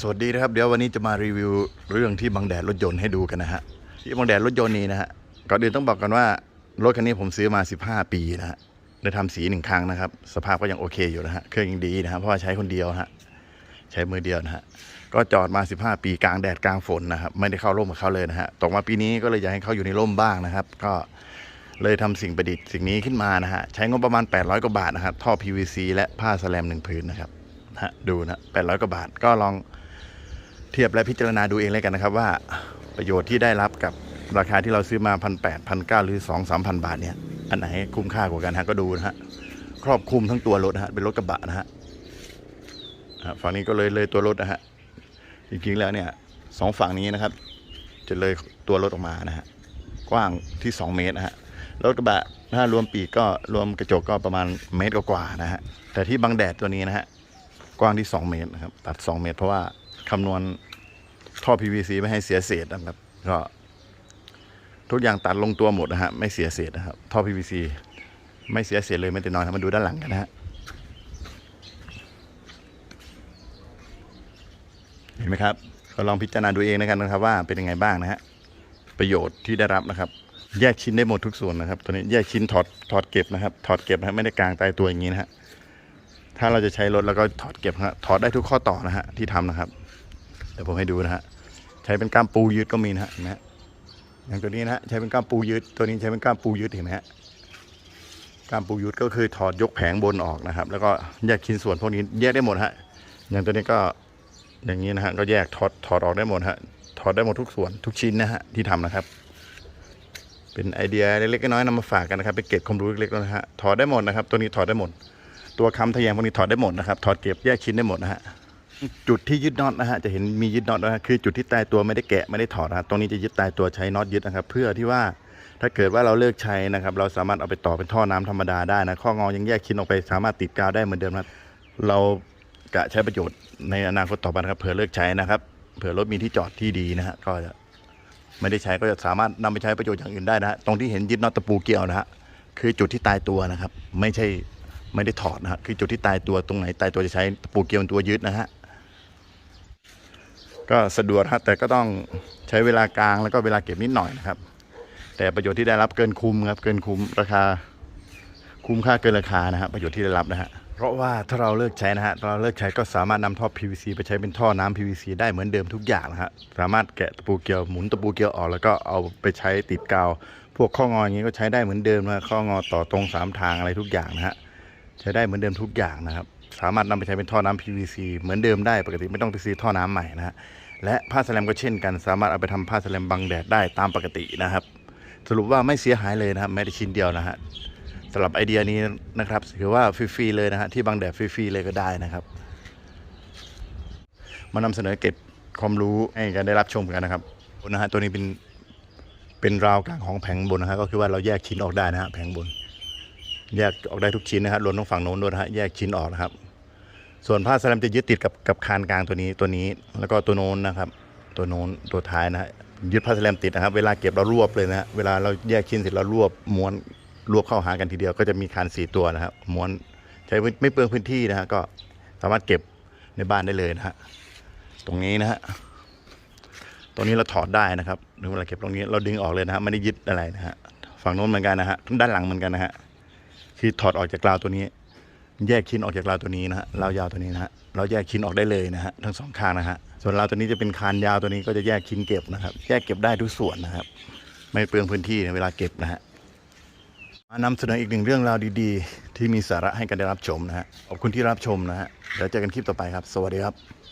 สวัสดีนะครับ เดี๋ยววันนี้จะมารีวิวเรื่องที่บังแดดรถยนต์ให้ดูกันนะฮะที่บังแดดรถยนต์นี้นะฮะก่อนอื่นต้องบอกกันว่ารถคันนี้ผมซื้อมา 15 ปีนะฮะได้ทำสีหนึ่งครั้งนะครับ สภาพก็ยังโอเคอยู่นะฮะเครื่องยังดีนะฮะเพราะว่าใช้คนเดียวฮะใช้มือเดียวนะฮะก็จอดมา 15 ปีกลางแดดกลางฝนนะครับไม่ได้เข้าร่มกับเขาเลยนะฮะตกมาปีนี้ก็เลยอยากให้เขาอยู่ในร่มบ้างนะครับ ก็เลยทำสิ่งประดิษฐ์สิ่งนี้ขึ้นมานะฮะใช้งบประมาณ 800 กว่าบาทนะครับท่อ PVC และผ้าสแลมหนึ่งผืนนะครับนะฮะดูนะ800 กว่าบาทก็ลอง เทียบและพิจารณาดูเองเลยกันนะครับว่าประโยชน์ที่ได้รับกับราคาที่เราซื้อมาพันแปดพันเก้าหรือสองสามพันบาทเนี่ยอันไหนคุ้มค่ากว่ากันฮะก็ดูนะฮะครอบคลุมทั้งตัวรถนะฮะเป็นรถกระบะนะฮะฝั่งนี้ก็เลยเลยตัวรถนะฮะจริงๆแล้วเนี่ยสองฝั่งนี้นะครับ จะเลยตัวรถออกมานะฮะกว้างที่ 2 เมตรนะฮะรถกระบะถ้ารวมปีกก็รวมกระจกก็ประมาณเมตรกว่าๆนะฮะแต่ที่บังแดดตัวนี้นะฮะกว้างที่ 2 เมตรนะครับตัด 2 เมตรเพราะว่า คำนวณท่อ PVC ไม่ให้เสียเศษนะครับ ก็ทุกอย่างตัดลงตัวหมดนะฮะไม่เสียเศษนะครับ ท่อ PVC ไม่เสียเศษเลยไม่แต่น้อยครับมาดูด้านหลังกันนะฮะเห็นไหมครับก็ลองพิจารณาดูเองนะครับนะครับ ว่าเป็นยังไงบ้างนะฮะประโยชน์ที่ได้รับนะครับ แยกชิ้นได้หมดทุกส่วนนะครับ ตัวนี้แยกชิ้นถอดถอดเก็บนะครับ ถอดเก็บนะไม่ได้กลางตายตัวอย่างนี้นะฮะ ถ้าเราจะใช้รถแล้วก็ถอดเก็บฮะถอดได้ทุกข้อต่อนะฮะที่ทำนะครับ เดี๋ยวผมให้ดูนะฮะใช้เป็นก้ามปูยืดก็มีนะฮะเห็นไหมฮะอย่างตัวนี้นะฮะใช้เป็นก้ามปูยืดตัวนี้ใช้เป็นก้ามปูยืดเห็นไหมฮะก้ามปูยืดก็คือถอดยกแผงบนออกนะครับ แล้วก็แยกชิ้นส่วนพวกนี้แยกได้หมดฮะอย่างตัวนี้ก็อย่างนี้นะฮะก็แยกถอดถอดออกได้หมดฮะถอดได้หมดทุกส่วนทุกชิ้นนะฮะที่ทำนะครับ เป็นไอเดียเล็กๆน้อยๆนำมาฝากกันนะครับเป็นเกร็ดความรู้เล็กๆนะฮะถอดได้หมดนะครับ ตัวนี้ถอดได้หมด ตัวคำทะแยงพวกนี้ถอดได้หมดนะครับ ถอดเก็บแยกชิ้นได้หมดนะฮะจุดที่ยึดน็อตนะฮะจะเห็นมียึดน็อตนะฮะคือจุดที่ตายตัวไม่ได้แกะไม่ได้ถอดนะฮะตรงนี้จะยึดตายตัวใช้น็อตยึดนะครับ เพื่อที่ว่าถ้าเกิดว่าเราเลิกใช้นะครับ เราสามารถเอาไปต่อเป็นท่อน้ำธรรมดาได้นะข้องอยังแยกชิ้นออกไปสามารถติดกาวได้เหมือนเดิมนะเรากะใช้ประโยชน์ในอนาคตต่อไปนะครับเผื่อเลิกใช้นะครับ เผื่อรถมีที่จอดที่ดีนะฮะก็จะไม่ได้ใช้ก็จะสามารถนำไปใช้ประโยชน์อย่างอื่นได้นะฮะตรงที่เห็นยึดน็อตตะปูเกี่ยวนะฮะคือจุดที่ตายตัวนะครับ ไม่ใช่ ไม่ได้ถอดนะฮะคือจุดที่ตายตัวตรงไหนตายตัวจะใช้ตะปูเกียวเป็นตัวยึดนะฮะก็สะดวกฮะแต่ก็ต้องใช้เวลากลางแล้วก็เวลาเก็บนิดหน่อยนะครับ แต่ประโยชน์ที่ได้รับเกินคุ้มครับเกินคุ้มราคา คุ้มค่าเกินราคานะฮะประโยชน์ที่ได้รับนะฮะเพราะว่าถ้าเราเลิกใช้นะฮะเราเลิกใช้ก็สามารถนำท่อ PVC ไปใช้เป็นท่อน้ำ PVC ได้เหมือนเดิมทุกอย่างนะฮะสามารถแกะตะปูเกลียวหมุนตะปูเกลียวออกแล้วก็เอาไปใช้ติดกาวพวกข้องออย่างนี้ก็ใช้ได้เหมือนเดิมนะข้องอต่อตรงสามทางอะไรทุกอย่างนะฮะ ใช้ได้เหมือนเดิมทุกอย่างนะครับ สามารถนำไปใช้เป็นท่อน้ำ PVC เหมือนเดิมได้ปกติไม่ต้องไปซื้อท่อน้ำใหม่นะฮะและผ้าสแลมก็เช่นกัน สามารถเอาไปทำผ้าสแลมบังแดดได้ตามปกตินะครับ สรุปว่าไม่เสียหายเลยนะครับแม้แต่ชิ้นเดียวนะฮะสำหรับไอเดียนี้นะครับถือว่าฟรีๆเลยนะฮะที่บังแดดฟรีๆเลยก็ได้นะครับมานำเสนอเก็บความรู้ให้กันได้รับชมกันนะครับนะฮะตัวนี้เป็นเป็นราวกลางของแผงบนนะฮะก็คือว่าเราแยกชิ้นออกได้นะฮะแผงบน แยกออกได้ทุกชิ้นนะครับรวมทั้งฝั่งโน้นด้วยนะฮะแยกชิ้นออกนะครับ ส่วนผ้าสแลมจะยึดติดกับกับคานกลางตัวนี้ตัวนี้ แล้วก็ตัวโน้นนะครับ ตัวโน้นตัวท้ายนะฮะยึดผ้าสแลมติดนะครับ เวลาเก็บเรารวบเลยนะฮะเวลาเราแยกชิ้นเสร็จเรารวบม้วนรวบเข้าหากันทีเดียวก็จะมีคานสี่ตัวนะครับม้วนใช้ไม่เปลืองพื้นที่นะฮะก็สามารถเก็บในบ้านได้เลยนะฮะตรงนี้นะฮะตรงนี้เราถอดได้นะครับถึงเวลาเก็บตรงนี้เราดึงออกเลยนะฮะไม่ได้ยึดอะไรนะฮะฝั่งโน้นเหมือนกันนะฮะด้านหลังเหมือนกันนะฮะ คือถอดออกจากกราวตัวนี้ แยกชิ้นออกจากราวตัวนี้นะฮะราวยาวตัวนี้นะฮะเราแยกชิ้นออกได้เลยนะฮะทั้งสองข้างนะฮะส่วนราวตัวนี้จะเป็นคานยาวตัวนี้ก็จะแยกชิ้นเก็บนะครับ แยกเก็บได้ทุกส่วนนะครับ ไม่เปลืองพื้นที่ในเวลาเก็บนะฮะมานำเสนออีกหนึ่งเรื่องราวดีๆ ที่มีสาระให้กันได้รับชมนะฮะขอบคุณที่รับชมนะฮะเดี๋ยวเจอกันคลิปต่อไปครับ สวัสดีครับ